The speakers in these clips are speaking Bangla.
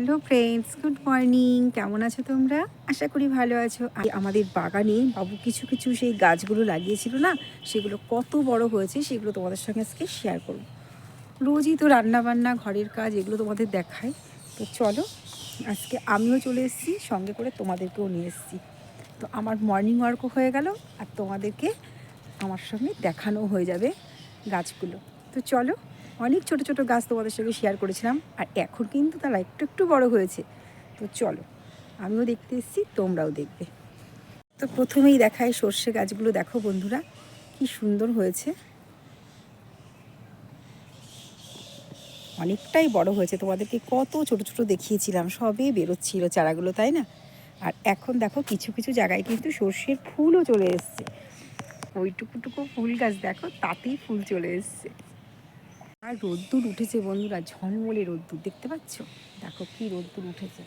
Hello friends, good morning. কেমন আছো তোমরা? আশা করি ভালো আছো। আমাদের বাগানে বাবু কিছু কিছু সেই গাছগুলো লাগিয়েছিল না, সেগুলো কত বড় হয়েছে সেগুলো তোমাদের সঙ্গে আজকে শেয়ার করব। রোজই তো রান্না বান্না ঘরের কাজ এগুলো তোমাদের দেখায় তো চলো, আজকে আমিও চলে এসেছি, সঙ্গে করে তোমাদেরকেও নিয়ে এসেছি। তো আমার মর্নিং ওয়ার্কও হয়ে গেল আর তোমাদেরকে আমার সঙ্গে দেখানো হয়ে যাবে গাছগুলো। তো চলো অনেক ছোট ছোট গাছ তোমাদের সঙ্গে শেয়ার করেছিলাম, আর এখন কিন্তু তারা একটু একটু বড় হয়েছে। তো চলো, আমিও দেখতে এসেছি, তোমরাও দেখবে। তো প্রথমেই দেখায় সর্ষে গাছগুলো, দেখো বন্ধুরা, কি সুন্দর হয়েছে। অনেকটাই বড় হয়েছে, তোমাদেরকে কত ছোট ছোট দেখিয়েছিলাম, সবে বেরোচ্ছিল চারাগুলো, তাই না? আর এখন দেখো, কিছু কিছু জায়গায় কিন্তু সর্ষের ফুলও চলে এসছে। ওইটুকুটুকু ফুল গাছ দেখো, তাতেই ফুল চলে এসছে। আর রোদ্দুর উঠেছে বন্ধুরা, ঝলমলে রোদ্দুর, দেখতে পাচ্ছ? দেখো কি রোদ্দুর উঠেছে।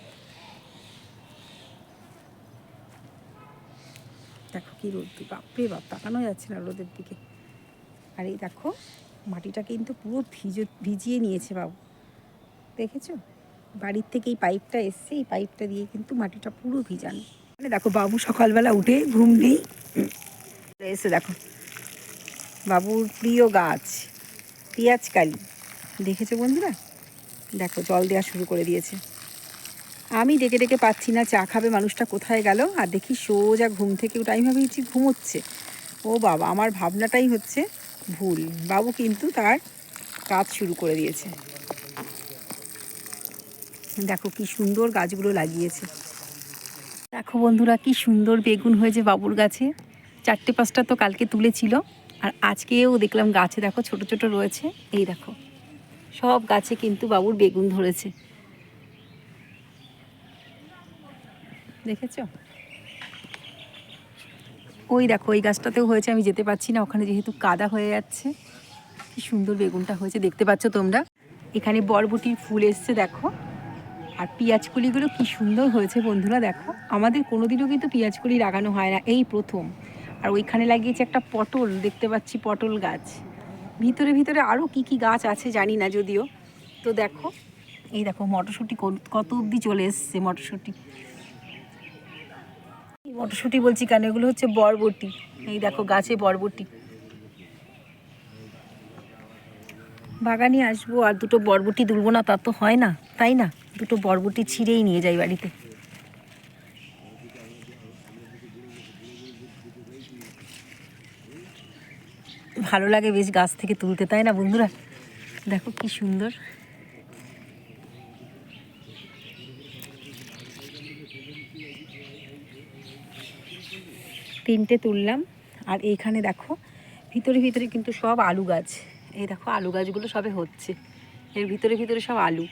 দেখো কি রোদ্দুর, বাপরে বাপ, তাকানো যাচ্ছে না রোদের দিকে। আর এই দেখো, মাটিটা কিন্তু পুরো ভিজ, ভিজিয়ে নিয়েছে বাবু। দেখেছ? বাড়ির থেকে এই পাইপটা এসছে, এই পাইপটা দিয়ে কিন্তু মাটিটা পুরো ভিজানো। মানে দেখো, বাবু সকালবেলা উঠে ঘুম নেই। এসে দেখো, বাবুর প্রিয় গাছ। পেঁয়াজ কালি। দেখেছ বন্ধুরা? দেখো, জল দেওয়া শুরু করে দিয়েছে। আমি ডেকে ডেকে পাচ্ছি না, চা খাবে মানুষটা কোথায় গেল? আর দেখি সোজা ঘুম থেকে উঠে, আমি ভাবছি ঘুমোচ্ছে। ও বাবা, আমার ভাবনাটাই হচ্ছে ভুল। বাবু কিন্তু তার কাজ শুরু করে দিয়েছে। দেখো, কি সুন্দর গাছগুলো লাগিয়েছে। দেখো বন্ধুরা, কি সুন্দর বেগুন হয়েছে বাবুর গাছে। চারটে পাঁচটা তো কালকে তুলেছিল। আর আজকেও দেখলাম গাছে দেখো ছোট ছোট রয়েছে। এই দেখো, সব গাছে কিন্তু বাবুর বেগুন ধরেছে। দেখেছ? ওই দেখো ওই গাছটাতেও হয়েছে, আমি যেতে পারছি না, ওখানে যেহেতু কাদা হয়ে যাচ্ছে। কি সুন্দর বেগুনটা হয়েছে, দেখতে পাচ্ছ তোমরা? এখানে বরবটির ফুল এসছে, দেখো। আর পেঁয়াজ কলিগুলো কি সুন্দর হয়েছে বন্ধুরা, দেখো। আমাদের কোনোদিনও কিন্তু পেঁয়াজ কলি লাগানো হয় না, এই প্রথম। আর ওইখানে লাগিয়েছে একটা পটল, দেখতে পাচ্ছি পটল গাছ। ভিতরে ভিতরে আরও কি কি গাছ আছে জানি না যদিও। তো দেখো, এই দেখো মটরশুঁটি কত- অবধি চলে এসছে মটরশুঁটি। মটরশুঁটি বলছি কেন? এগুলো হচ্ছে বরবটি। এই দেখো গাছে বরবটি। বাগানে আসব আর দুটো বরবটি তুলবো না, তা তো হয় না, তাই না? দুটো বরবটি ছিঁড়েই নিয়ে যাই বাড়িতে। ভালো লাগে বেশ গাছ থেকে তুলতে, তাই না বন্ধুরা? দেখো কি সুন্দর। তিনটে তুললাম, আর এইখানে দেখো, ভিতরে ভিতরে কিন্তু সব আলু গাছ। এই দেখো, আলু গাছগুলো সবে হচ্ছে। এর ভিতরে ভিতরে সব আলু।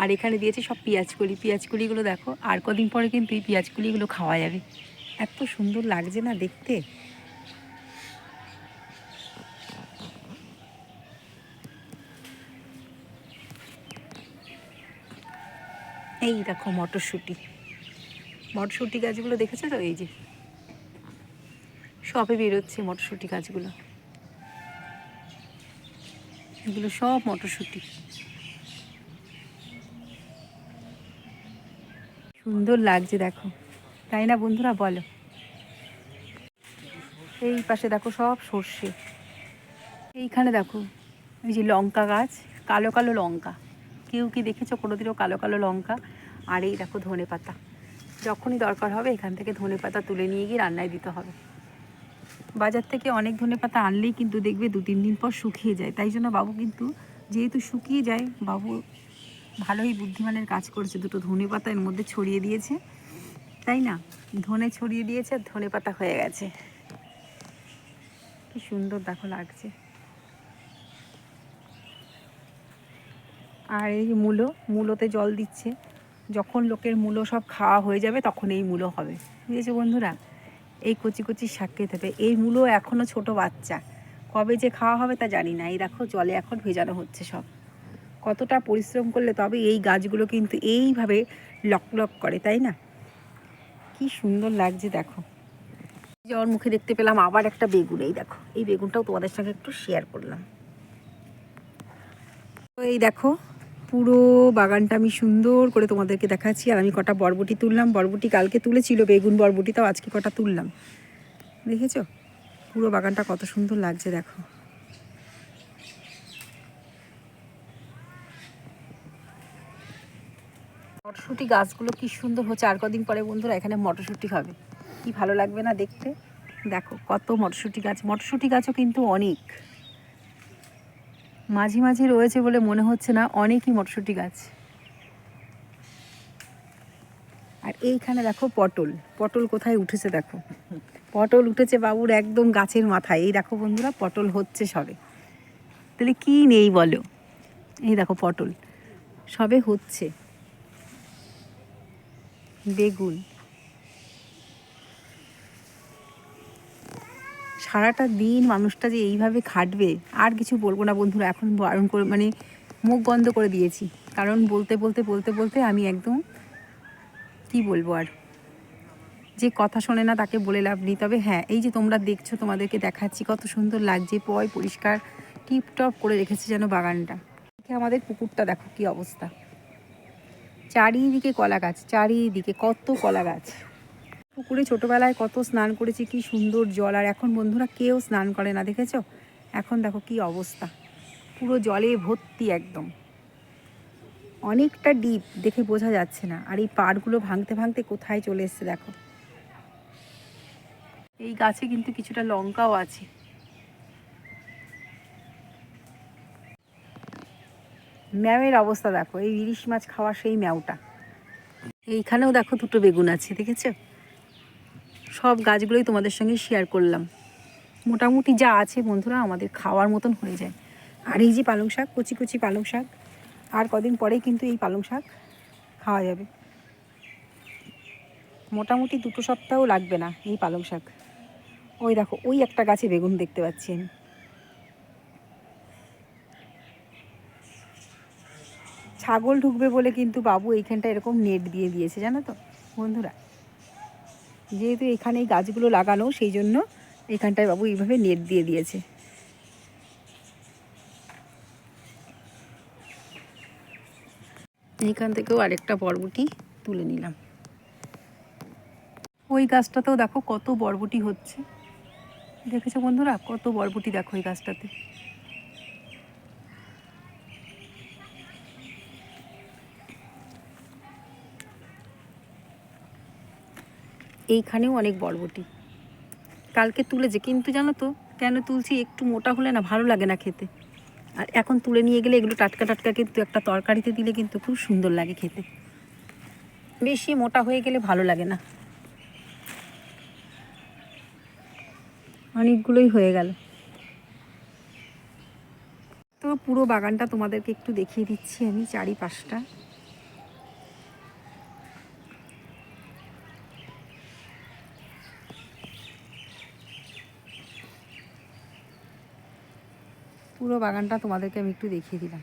আর এখানে দিয়েছে সব পেঁয়াজ কলি পেঁয়াজ কলিগুলো দেখো, আর কদিন পরে কিন্তু এই পেঁয়াজ কলিগুলো খাওয়া যাবে। এত সুন্দর লাগছে না দেখতে। এই দেখো মটরশুঁটি। মটরশুঁটি গাছগুলো দেখেছ তো? এই যে। সবে বেরোচ্ছে মটরশুঁটি গাছগুলো। এগুলো সব মটরশুঁটি। সুন্দর লাগছে দেখো। তাই না বন্ধুরা? বলো। এই পাশে দেখো সব সর্ষে। এইখানে দেখো, এই যে লঙ্কা গাছ, কালো কালো লঙ্কা। কেউ কি দেখেছ? কোনোদিনও কালো কালো লঙ্কা? আর, এই দেখো ধনে পাতা। যখনই দরকার হবে, এখান থেকে ধনে পাতা তুলে নিয়ে গিয়ে রান্নায় দিতে হবে। বাজার থেকে অনেক ধনে পাতা আনলেই কিন্তু দেখবে দু, তিন দিন পর শুকিয়ে যায়। তাই জন্য বাবু কিন্তু যেহেতু শুকিয়ে যায়, বাবু ভালোই বুদ্ধিমানের কাজ করেছে। দুটো ধনে পাতা এর মধ্যে ছড়িয়ে দিয়েছে। তাই না? ধনে ছড়িয়ে দিয়েছে আর ধনে পাতা হয়ে গেছে। কি সুন্দর দেখো লাগছে। আর এই মূলো, মূলোতে জল দিচ্ছে। যখন লোকের মূলো সব খাওয়া হয়ে যাবে, তখন এই মূলো হবে। বুঝেছ বন্ধুরা? এই কচি কচি শাক খেতে হবে। এই মূলো এখনও ছোট বাচ্চা। কবে যে খাওয়া হবে তা জানি না। এই দেখো, জলে এখন ভেজানো হচ্ছে সব। কতটা পরিশ্রম করলে তবে এই গাছগুলো কিন্তু এইভাবে লক লক করে, তাই না? কি সুন্দর লাগছে, দেখো। যাওয়ার মুখে দেখতে পেলাম আবার একটা বেগুন। এই দেখো, এই বেগুনটাও তোমাদের সঙ্গে একটু শেয়ার করলাম। তো এই দেখো পুরো বাগানটা আমি সুন্দর করে তোমাদেরকে দেখাচ্ছি। আর আমি কটা বরবটি তুললাম। বরবটি কালকে তুলেছিল, বেগুন বরবটি তাও আজকে কটা তুললাম। দেখেছ? পুরো বাগানটা কত সুন্দর লাগছে, দেখো। মটরশুঁটি গাছগুলো কি সুন্দর হচ্ছে। আর কদিন পরে বন্ধুরা এখানে মটরশুঁটি হবে। কি ভালো লাগবে না দেখতে? দেখো, কত মটরশুঁটি গাছ। মটরশুঁটি গাছও কিন্তু অনেক। মাঝে মাঝে রয়েছে বলে মনে হচ্ছে না অনেকই মটরশুঁটি গাছ। আর এইখানে দেখো পটল। পটল কোথায় উঠেছে দেখো। পটল উঠেছে বাবুর একদম গাছের মাথায়। এই দেখো বন্ধুরা, পটল হচ্ছে সবে। তাহলে কি নেই বলো? এই দেখো পটল। সবে হচ্ছে। বেগুন। সারাটা দিন মানুষটা যে এইভাবে খাটবে, আর কিছু বলব না বন্ধুরা, এখন বারণ করে মানে মুখ বন্ধ করে দিয়েছি। কারণ বলতে বলতে বলতে বলতে আমি একদম, কি বলব আর? যে কথা শোনে না তাকে বলে লাভ নেই। তবে হ্যাঁ এই যে তোমরা দেখছ, তোমাদেরকে দেখাচ্ছি, কত সুন্দর লাগছে, পয় পরিষ্কার, টিপটপ করে রেখেছে যেন বাগানটা। আমাদের পুকুরটা দেখো কি অবস্থা। চারিদিকে কলা গাছ, চারিদিকে কত কলা গাছ। পুকুরে ছোটোবেলায় কত স্নান করেছি, কি সুন্দর জল। আর এখন বন্ধুরা কেউ স্নান করে না, দেখেছ? এখন দেখো কি অবস্থা। পুরো জলে ভর্তি একদম। অনেকটা ডিপ দেখে বোঝা যাচ্ছে না। আর এই পাড়গুলো ভাঙতে ভাঙতে কোথায় চলে এসছে, দেখো। এই গাছে কিন্তু কিছুটা লঙ্কাও আছে। ম্যাওয়ের অবস্থা দেখো, এই ইলিশ মাছ খাওয়া সেই ম্যাওটা। এইখানেও দেখো দুটো বেগুন আছে, দেখেছ? সব গাছগুলোই তোমাদের সঙ্গে শেয়ার করলাম। মোটামুটি যা আছে বন্ধুরা আমাদের খাওয়ার মতন হয়ে যায়। আর এই যে পালং শাক, কচি কচি পালং শাক, আর কদিন পরেই কিন্তু এই পালং শাক খাওয়া যাবে। মোটামুটি দুটো সপ্তাহ লাগবে না এই পালং শাক। ওই দেখো, ওই একটা গাছে বেগুন দেখতে পাচ্ছি আমি। ছাগল ঢুকবে বলে কিন্তু বাবু এইখানটা এরকম নেট দিয়ে দিয়েছে, জানো তো? বন্ধুরা। যেহেতু এখানে এই গাছগুলো লাগানো সেই জন্য এখানটায় বাবু এইভাবে নেট দিয়ে দিয়েছে। এখান থেকেও আরেকটা বরবটি তুলে নিলাম। ওই গাছটাতেও দেখো কত বরবটি হচ্ছে। দেখেছ বন্ধুরা? কত বরবটি দেখো এই গাছটাতে। এইখানেও অনেক বরবটি। কালকে তুলেছে, কিন্তু জানো তো, কেন তুলছি? একটু মোটা হলে না ভালো লাগে না খেতে। আর এখন তুলে নিয়ে গেলে এগুলো টাটকা টাটকা কিন্তু একটা তরকারিতে দিলে কিন্তু খুব সুন্দর লাগে খেতে। বেশি মোটা হয়ে গেলে ভালো লাগে না। অনেকগুলোই হয়ে গেল। তো পুরো বাগানটা তোমাদেরকে একটু দেখিয়ে দিচ্ছি আমি চারিপাশটা। পুরো বাগানটা তোমাদেরকে আমি একটু দেখিয়ে দিলাম।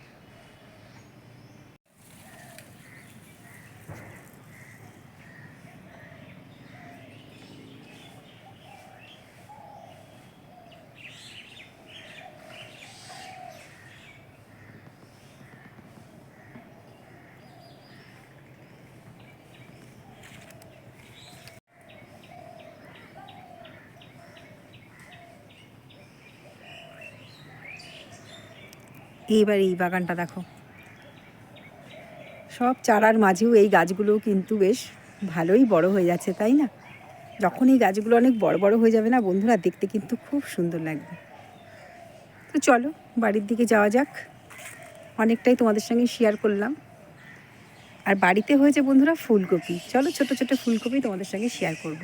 এইবার এই বাগানটা দেখো। সব চারার মাঝেও এই গাছগুলো কিন্তু বেশ ভালোই বড় হয়ে যাচ্ছে, তাই না? যখন এই গাছগুলো অনেক বড় বড় হয়ে যাবে না বন্ধুরা, দেখতে কিন্তু খুব সুন্দর লাগবে। তো চলো, বাড়ির দিকে যাওয়া যাক। অনেকটাই তোমাদের সঙ্গে শেয়ার করলাম। আর বাড়িতে হয়েছে বন্ধুরা, ফুলকপি। চলো, ছোট ছোট ফুলকপি তোমাদের সঙ্গে শেয়ার করব।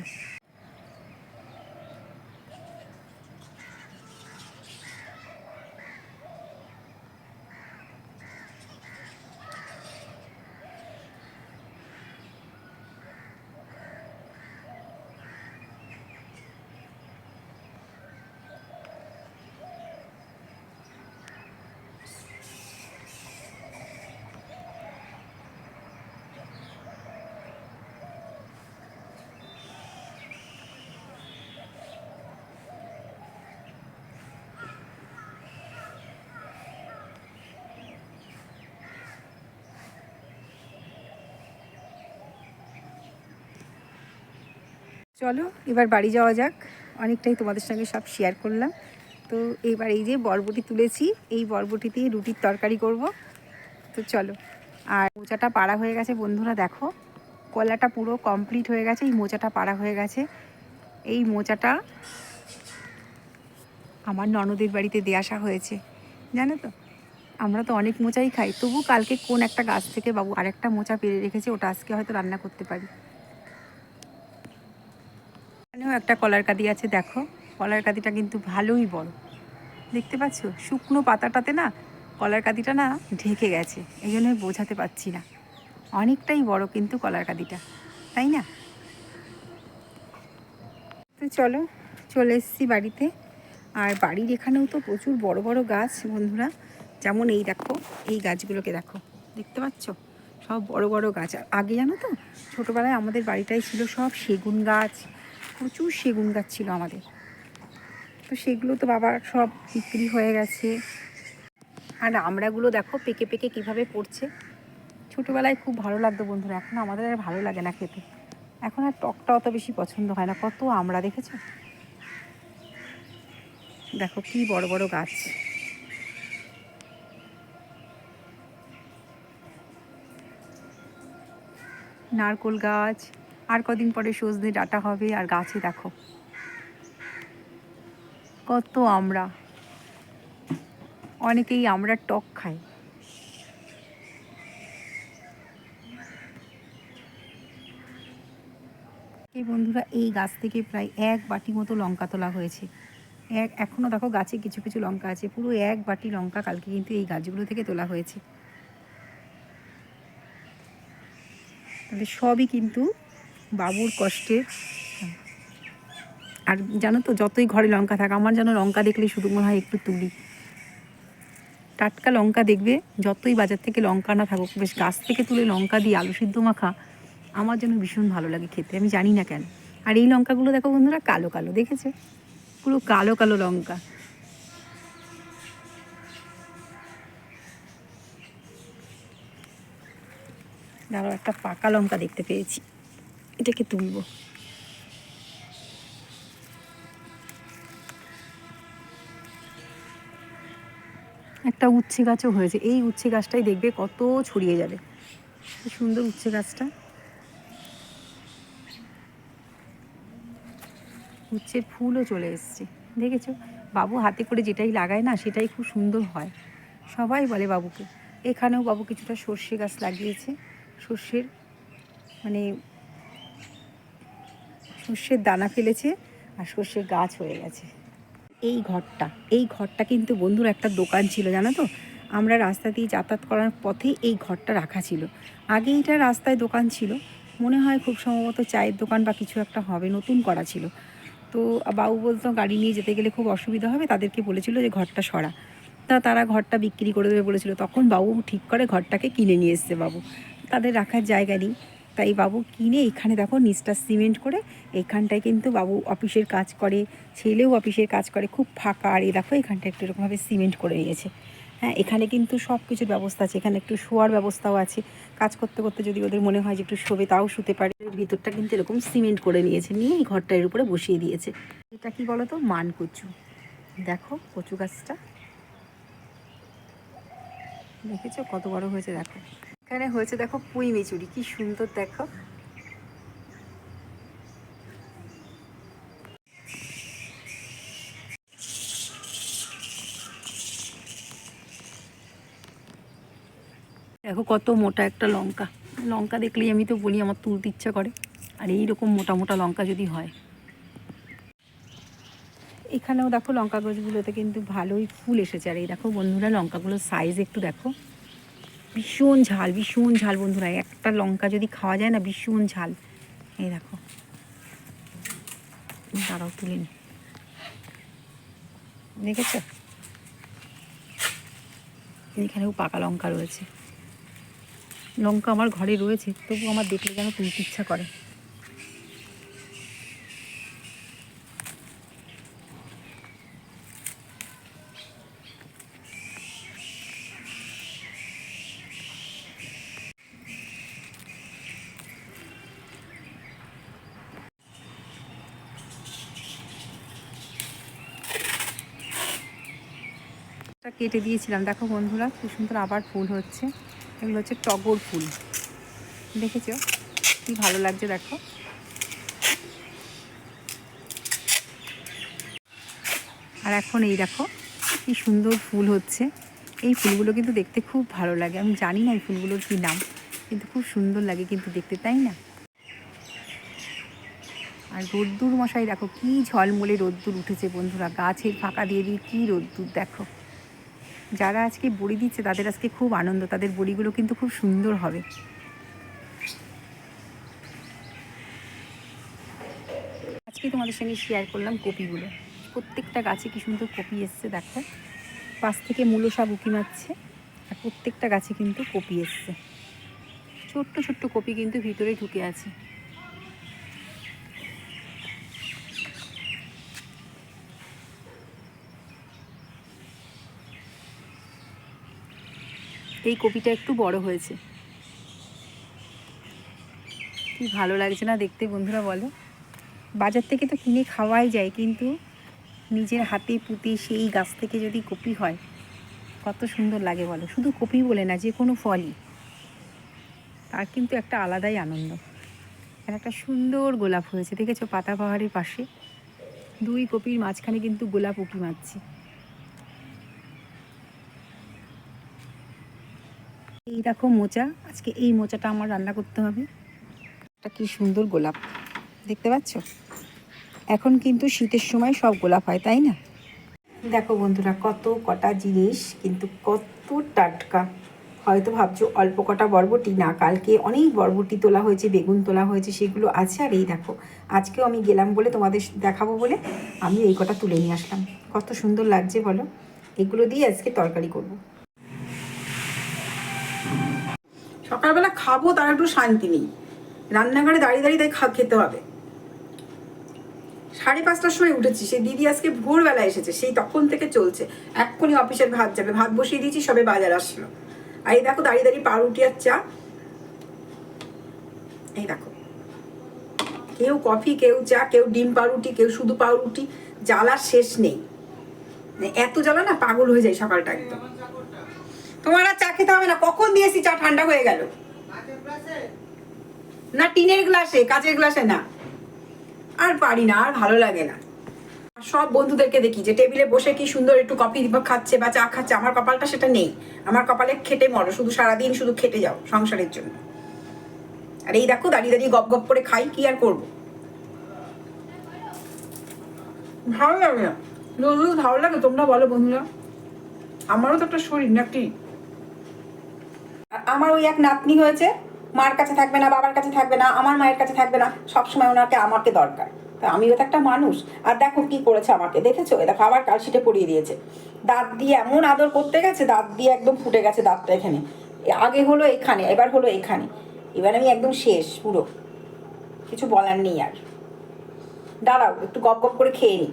চলো, এবার বাড়ি যাওয়া যাক। অনেকটাই তোমাদের সঙ্গে সব শেয়ার করলাম। তো এবার এই যে বরবটি তুলেছি, এই বরবটি দিয়ে রুটির তরকারি করব। তো চলো, আর মোচাটা পাড়া হয়ে গেছে। বন্ধুরা দেখো, কলাটা পুরো কমপ্লিট হয়ে গেছে, এই মোচাটা পাড়া হয়ে গেছে। এই মোচাটা আমার ননদের বাড়িতে দিয়ে আসা হয়েছে। জানো তো, আমরা তো অনেক মোচাই খাই। তবু কালকে কোন একটা গাছ থেকে বাবু আরেকটা মোচা পেরে রেখেছে, ওটা আজকে হয়তো রান্না করতে পারি। এখানেও একটা কলার কাদি আছে, দেখো। কলার কাদিটা কিন্তু ভালোই বড়। দেখতে পাচ্ছ? শুকনো পাতাটাতে না কলার কাদিটা না ঢেকে গেছে। এই জন্য বোঝাতে পারছি না। অনেকটাই বড় কিন্তু কলার কাদিটা। তাই না? তো চলো, চলে এসেছি বাড়িতে। আর বাড়ির এখানেও তো প্রচুর বড় বড় গাছ, বন্ধুরা। যেমন এই দেখো, এই গাছগুলোকে দেখো। দেখতে পাচ্ছ? সব বড় বড় গাছ। আগে জানো তো, ছোটোবেলায় আমাদের বাড়িটাই ছিল সব সেগুন গাছ প্রচুর সেগুন গাছ ছিল আমাদের। তো সেগুলো তো বাবার সব বিক্রি হয়ে গেছে। আর আমড়াগুলো দেখো পেকে পেকে কীভাবে পড়ছে। ছোটোবেলায় খুব ভালো লাগতো বন্ধুরা, এখন আমাদের আর ভালো লাগে না খেতে। এখন আর টকটা অত বেশি পছন্দ হয় না। কত আমরা দেখেছ? দেখো কি বড় বড় গাছ। নারকোল গাছ আর কদিন পরে সজনে ডাটা হবে, আর গাছে দেখো। কত আমরা। অনেকেই আমরা টক খাই। এই বন্ধুরা, এই গাছ থেকে প্রায় এক বাটি মতো লঙ্কা তোলা হয়েছে। এক এখনও দেখো গাছে কিছু কিছু লঙ্কা আছে। পুরো এক বাটি লঙ্কা কালকে কিন্তু এই গাছগুলো থেকে তোলা হয়েছে। তাহলে সবই কিন্তু বাবুর কষ্টের। আর জানো তো, যতই ঘরে লঙ্কা থাকে, আমার যেন লঙ্কা দেখলে শুধু মনে হয় একটু তুলি। টাটকা লঙ্কা দেখবে, যতই বাজার থেকে লঙ্কা না থাকুক, বেশ গাছ থেকে তুলে লঙ্কা দিয়ে আলু সিদ্ধ মাখা, আমার জন্য ভীষণ ভালো লাগে খেতে, আমি জানি না কেন। আর এই লঙ্কাগুলো দেখো বন্ধুরা, কালো কালো, দেখেছে? পুরো কালো কালো লঙ্কা। দাঁড়াও, একটা পাকা লঙ্কা দেখতে পেয়েছি। এটাকে তুলবো। একটা উচ্ছে গাছও হয়েছে। এই উচ্ছে গাছটাই দেখবে কত ছড়িয়ে যাবে। সুন্দর উচ্ছে গাছটা। উচ্ছের ফুলও চলে এসছে। দেখেছ? বাবু হাতে করে যেটাই লাগায় না, সেটাই খুব সুন্দর হয়। সবাই বলে বাবুকে। এখানেও বাবু কিছুটা সর্ষে গাছ লাগিয়েছে। সর্ষের মানে সর্ষের দানা ফেলেছে আর সর্ষের গাছ হয়ে গেছে। এই ঘরটা এই ঘরটা কিন্তু বন্ধুর একটা দোকান ছিল, জানো তো? আমরা রাস্তা দিয়ে যাতায়াত করার পথে এই ঘরটা রাখা ছিল। আগে এটা রাস্তায় দোকান ছিল। মনে হয় খুব সম্ভবত চায়ের দোকান বা কিছু একটা হবে, নতুন করা ছিল। তো বাবু বলতো, গাড়ি নিয়ে যেতে গেলে খুব অসুবিধা হবে। তাদেরকে বলেছিল যে ঘরটা সরা। তা তারা ঘরটা বিক্রি করে দেবে বলেছিল। তখন বাবু ঠিক করে ঘরটাকে কিনে নিয়ে এসছে বাবু। তাদের রাখার জায়গা নেই। তাই বাবু কিনে এখানে দেখো নিচটা সিমেন্ট করে এইখানটায় কিন্তু বাবু অফিসের কাজ করে, ছেলেও অফিসের কাজ করে, খুব ফাঁকা। আর এই দেখো এখানটা একটু এরকমভাবে সিমেন্ট করে নিয়েছে। হ্যাঁ এখানে কিন্তু সব কিছুর ব্যবস্থা আছে। এখানে একটু শোয়ার ব্যবস্থাও আছে। কাজ করতে করতে যদি ওদের মনে হয় যে একটু শোবে, তাও শুতে পারে। ভিতরটা কিন্তু এরকম সিমেন্ট করে নিয়েছে নিয়ে এই ঘরটা এর উপরে বসিয়ে দিয়েছে। এটা কি বলো তো মান কচু দেখো কচু গাছটা। দেখেছ? কত বড় হয়েছে, দেখো। এখানে হয়েছে, দেখো, পুঁই মিচুরি কি সুন্দর, দেখো। দেখো, কত মোটা একটা লঙ্কা। লঙ্কা দেখলেই আমি তো বলি, আমার তুলতে ইচ্ছা করে। আর এই রকম মোটা মোটা লঙ্কা যদি হয়। এখানেও দেখো, লঙ্কা গাছগুলোতে কিন্তু ভালোই ফুল এসেছে। আর এই দেখো, বন্ধুরা, লঙ্কাগুলোর সাইজ একটু দেখো। ভীষণ ঝাল ভীষণ ঝাল বন্ধুরা, একটা লঙ্কা যদি খাওয়া যায় না, ভীষণ ঝাল। এই দেখো। দাঁড়াও, তুলে নি। দেখেছ? এখানেও পাকা লঙ্কা রয়েছে। লঙ্কা আমার ঘরে রয়েছে, তবু আমার দেখলে যেন তুলতে ইচ্ছা করে। কেটে দিয়েছিলাম। দেখো বন্ধুরা খুব সুন্দর আবার ফুল হচ্ছে। এগুলো হচ্ছে টগর ফুল। দেখেছ? কি ভালো লাগছে, দেখো। আর এখন এই দেখো, কি সুন্দর ফুল হচ্ছে। এই ফুলগুলো কিন্তু দেখতে খুব ভালো লাগে। আমি জানি না এই ফুলগুলোর কী নাম, কিন্তু খুব সুন্দর লাগে কিন্তু দেখতে, তাই না? আর রোদ্দুর মশাই, দেখো, কি ঝলমলে রোদ্দুর উঠেছে বন্ধুরা। গাছের ফাঁকা দিয়ে দিয়ে কী রোদ্দুর, দেখো। যারা আজকে বড়ি দিচ্ছে, তাদের আজকে খুব আনন্দ। তাদের বড়িগুলো কিন্তু খুব সুন্দর হবে। আজকে তোমাদের সঙ্গে শেয়ার করলাম কপিগুলো। প্রত্যেকটা গাছে কি সুন্দর কপি এসছে, দেখো। পাশ থেকে মূলো সব উকি মারছে, আর প্রত্যেকটা গাছে কিন্তু কপি এসছে। ছোট্ট ছোট্ট কপি কিন্তু ভিতরে ঢুকে আছে। এই কপিটা একটু বড় হয়েছে। কি ভালো লাগছে না দেখতে বন্ধুরা বলো? বাজার থেকে তো কিনে খাওয়াই যায়, কিন্তু নিজের হাতে পুঁতে সেই গাছ থেকে যদি কপি হয়, কত সুন্দর লাগে বলো। শুধু কপি বলে না, যে কোনো ফলই। তার কিন্তু একটা আলাদাই আনন্দ। আর একটা সুন্দর গোলাপ হয়েছে, দেখেছ? পাতা পাহাড়ের পাশে। দুই কপির মাঝখানে কিন্তু গোলাপ উকি মারছে। এই দেখো মোচা। আজকে এই মোচাটা আমার রান্না করতে হবে। একটা কি সুন্দর গোলাপ। দেখতে পাচ্ছ? এখন কিন্তু শীতের সময় সব গোলাপ হয়, তাই না? দেখো বন্ধুরা, কত কটা জিনিস কিন্তু কত টাটকা। হয়তো ভাবছ, অল্প কটা বরবটি? না, কালকে অনেক বরবটি তোলা হয়েছে, বেগুন তোলা হয়েছে, সেগুলো আছে। আর এই দেখো, আজকেও আমি গেলাম বলে তোমাদের দেখাবো বলে আমি এই কটা তুলে নিয়ে আসলাম। কত সুন্দর লাগছে বলো? এগুলো দিয়ে আজকে তরকারি করব। সকালবেলা খাব, তার একটু শান্তি নেই। রান্নাঘরে দাঁড়িয়ে দাঁড়িয়ে তাই খেতে হবে। সাড়ে পাঁচটার সময় উঠেছি, সেই দিদি আজকে ভোরবেলা এসেছে, সেই তখন থেকে চলছে। এক্ষুনি অফিসের ভাত যাবে, ভাত বসিয়ে দিয়েছি, সবে বাজার আসলো। আর এই দেখো দাঁড়িয়ে দাঁড়িয়ে পাউরুটি আর চা। এই দেখো। কেউ কফি, কেউ চা, কেউ ডিম পাউরুটি, কেউ শুধু পাউরুটি, জ্বালার শেষ নেই। মানে এত জ্বালা না, পাগল হয়ে যায় সকালটা একদম। তোমার আর চা খেতে হবে না। কখন দিয়েছি? চা ঠান্ডা হয়ে গেল। না, টিনের গ্লাসে, কাচের গ্লাসে না। আর পারি না, আর ভালো লাগে না। সব বন্ধুদেরকে দেখি, যে টেবিলে বসে কি সুন্দর একটু কফি খাচ্ছে বা চা খাচ্ছে, আমার কপালটা সেটা নেই। আমার কপালে খেটে মরো, শুধু সারাদিন শুধু খেটে যাও সংসারের জন্য। আর এই দেখো, দাঁড়িয়ে দাঁড়িয়ে গপ গপ করে খাই, কি আর করব? ভালো লাগে না। ভালো লাগে, তোমরা বলো বন্ধুরা। আমারও তো একটা শরীর, নাকি? আর আমার ওই এক নাতনি হয়েছে, মার কাছে থাকবে না, বাবার কাছে থাকবে না, আমার মায়ের কাছে থাকবে না, সবসময় ওনাকে, আমাকে দরকার। তা আমিও তো একটা মানুষ। আর দেখো কি করেছে আমাকে, দেখেছ? এ দেখো, আবার কালশিটে পরিয়ে দিয়েছে। দাঁত দিয়ে এমন আদর করতে গেছে, দাঁত দিয়ে একদম ফুটে গেছে দাঁতটা এখানে। আগে হলো এখানে, এবার হলো এখানে। এবার আমি একদম শেষ, পুরো। কিছু বলার নেই আর। দাঁড়াও, একটু গপ গপ করে খেয়ে নিই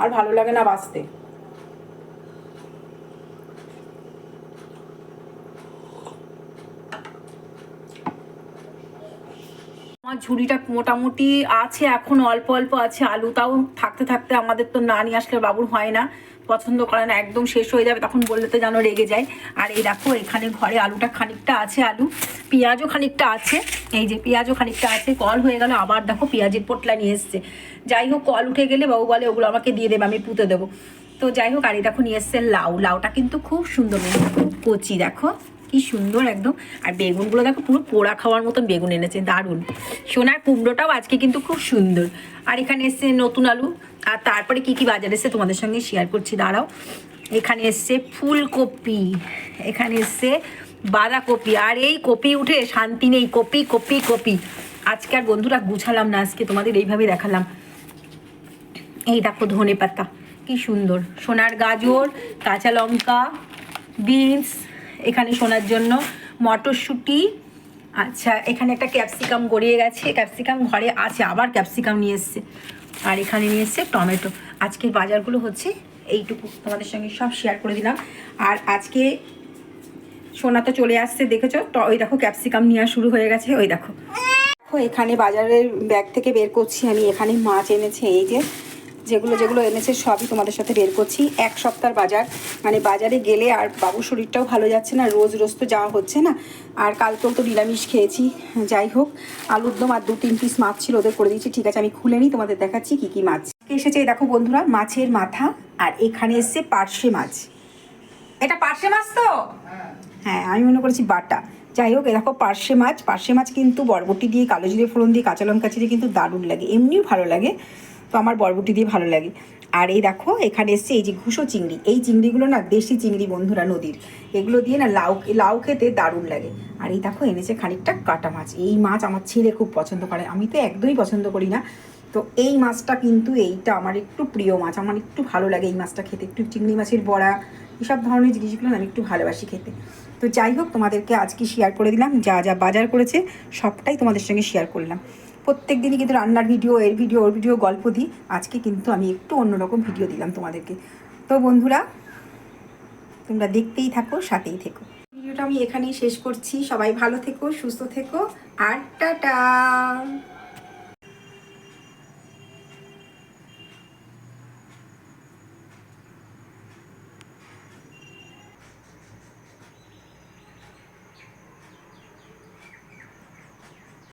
আর ভালো লাগে না বাঁচতে। আমার ঝুড়িটা মোটামুটি আছে, এখন অল্প অল্প আছে আলু তাও থাকতে থাকতে আমাদের তো না নিয়ে আসলে বাবুর হয় না। পছন্দ করে না, একদম শেষ হয়ে যাবে, তখন বললে তো যেন রেগে যায়। আর এই দেখো, এখানে ঘরে আলুটা খানিকটা আছে, আলু। পেঁয়াজও খানিকটা আছে, এই যে পেঁয়াজও খানিকটা আছে, কল হয়ে গেল, আবার দেখো পেঁয়াজের পোটলা নিয়ে এসছে। যাই হোক, কল উঠে গেলে বাবু বলে, ওগুলো আমাকে দিয়ে দেবে, আমি পুঁতে দেবো। তো যাই হোক, আর এই দেখো নিয়ে এসছে লাউ। লাউটা কিন্তু খুব সুন্দর কচি, দেখো। কি সুন্দর একদম। আর বেগুনগুলো দেখো পুরো পোড়া খাওয়ার মতন বেগুন এনেছে, দারুণ। সোনার কুমড়োটাও আজকে কিন্তু খুব সুন্দর। আর এখানে এসছে নতুন আলু। আর তারপরে কি কি বাজার এসছে তোমাদের সঙ্গে শেয়ার করছি, দাঁড়াও। এখানে এসছে ফুলকপি, এখানে এসছে বাঁধাকপি। আর এই কপি উঠে শান্তি নেই, কপি কপি কপি। আজকে আর বন্ধুরা গুছালাম না, আজকে তোমাদের এইভাবে দেখালাম। এই দেখো ধনে পাতা কি সুন্দর। সোনার গাজর, কাঁচা লঙ্কা, বিনস। এখানে সোনার জন্য মটরশুঁটি। আচ্ছা এখানে একটা ক্যাপসিকাম গড়িয়ে গেছে। ক্যাপসিকাম ঘরে আছে, আবার ক্যাপসিকাম নিয়ে এসছে। আর এখানে নিয়ে এসছে টমেটো। আজকের বাজারগুলো হচ্ছে এইটুকু। তোমাদের সঙ্গে সব শেয়ার করে দিলাম। আর আজকে সোনা তো চলে আসছে, দেখেছ? ওই দেখো, ক্যাপসিকাম নেওয়া শুরু হয়ে গেছে। ওই দেখো। দেখো, এখানে বাজারের ব্যাগ থেকে বের করছি আমি। এখানে মাছ এনেছে, এই যে যেগুলো যেগুলো এনেছে, সবই তোমাদের সাথে বের করছি। এক সপ্তাহ বাজার। মানে বাজারে গেলে আর বাবুর শরীরটাও ভালো যাচ্ছে না, রোজ রোজ তো যাওয়া হচ্ছে না। আর কালকেও তো নিরামিষ খেয়েছি। যাই হোক, আলুর দম আর দু তিন পিস মাছ ছিল, ওদের করে দিয়েছি। ঠিক আছে, আমি খুলে নিই, তোমাদের দেখাচ্ছি কী কী মাছ। এসেছে, এই দেখো বন্ধুরা, মাছের মাথা আর এখানে এসছে পার্শে মাছ। এটা পার্শে মাছ তো? হ্যাঁ আমি মনে করেছি বাটা। যাই হোক দেখো পার্শে মাছ। পার্শে মাছ কিন্তু বরবটি দিয়ে, কালো জিরে ফোড়ন দিয়ে, কাঁচা লঙ্কা চিড়ে কিন্তু দারুণ লাগে। এমনিও ভালো লাগে। তো আমার বরবটি দিয়ে ভালো লাগে। আর এই দেখো, এখানে এসছে এই যে ঘুষো চিংড়ি। এই চিংড়িগুলো না দেশি চিংড়ি বন্ধুরা নদীর। এগুলো দিয়ে না লাউ লাউ খেতে দারুণ লাগে। আর এই দেখো, এনেছে খানিকটা কাটা মাছ। এই মাছ আমার ছেলে খুব পছন্দ করে। আমি তো একদমই পছন্দ করি না। তো এই মাছটা কিন্তু এইটা আমার একটু প্রিয় মাছ। আমার একটু ভালো লাগে এই মাছটা খেতে। একটু চিংড়ি মাছের বড়া, এসব ধরনের জিনিসগুলো আমি একটু ভালোবাসি খেতে। তো যাই হোক, তোমাদেরকে আজকে শেয়ার করে দিলাম। যা যা বাজার করেছে, সবটাই তোমাদের সঙ্গে শেয়ার করলাম। প্রত্যেক দিনই কিন্তু রান্নার ভিডিও, এর ভিডিও, ওর ভিডিও, গল্প দিই। আজকে কিন্তু আমি একটু অন্যরকম ভিডিও দিলাম তোমাদেরকে। তো বন্ধুরা, তোমরা দেখতেই থাকো, সাথেই থেকো। ভিডিওটা আমি এখানেই শেষ করছি। সবাই ভালো থেকো, সুস্থ থেকো, আর টাটা!